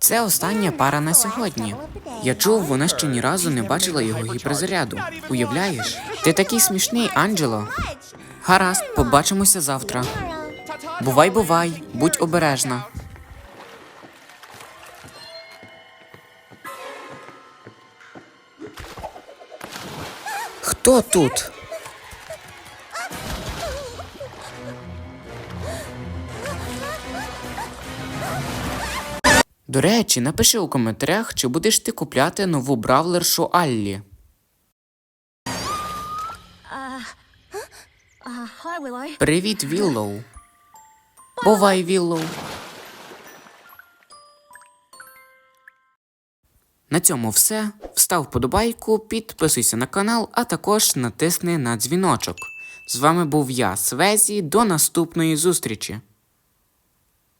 Це остання пара на сьогодні. Я чув, вона ще ні разу не бачила його гіперзаряду. Уявляєш? Ти такий смішний, Анджело. Гаразд, побачимося завтра. Бувай, бувай, будь обережна. Хто тут? До речі, напиши у коментарях, чи будеш ти купляти нову бравлершу Аллі. Привіт, Віллоу. Бувай, Віллоу. На цьому все. Встав вподобайку, підписуйся на канал, а також натисни на дзвіночок. З вами був я, Свезі. До наступної зустрічі.